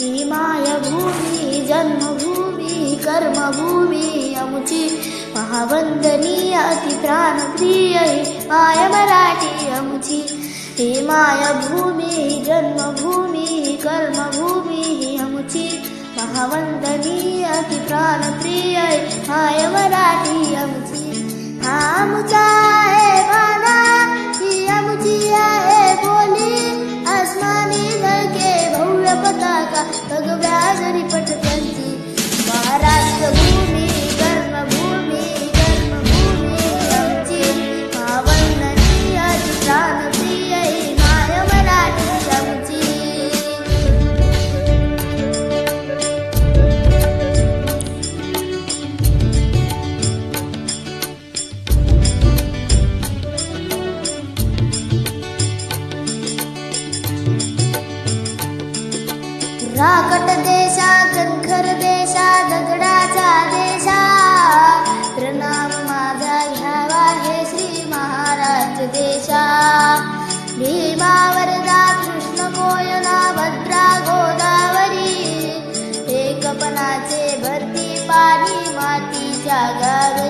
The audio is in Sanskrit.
ही जन्मभूमी कर्मभूमी अमुची प्राणप्रिय ही माय मराठी अमुची। ही मायभूमी जन्मभूमी कर्मभूमी अमुची महावंदनीय अति प्राणप्रिय ही माय मराठी अमुची आमुचा काकटदेशा चङ्खरदेशा दगडाचा देशा प्रणाम माझा घ्यावा हे श्री महाराज देशा भी मा वर्दा कृष्णोयना भद्रा गोदावरी एकपना भरती पाणी मातीच्या गावे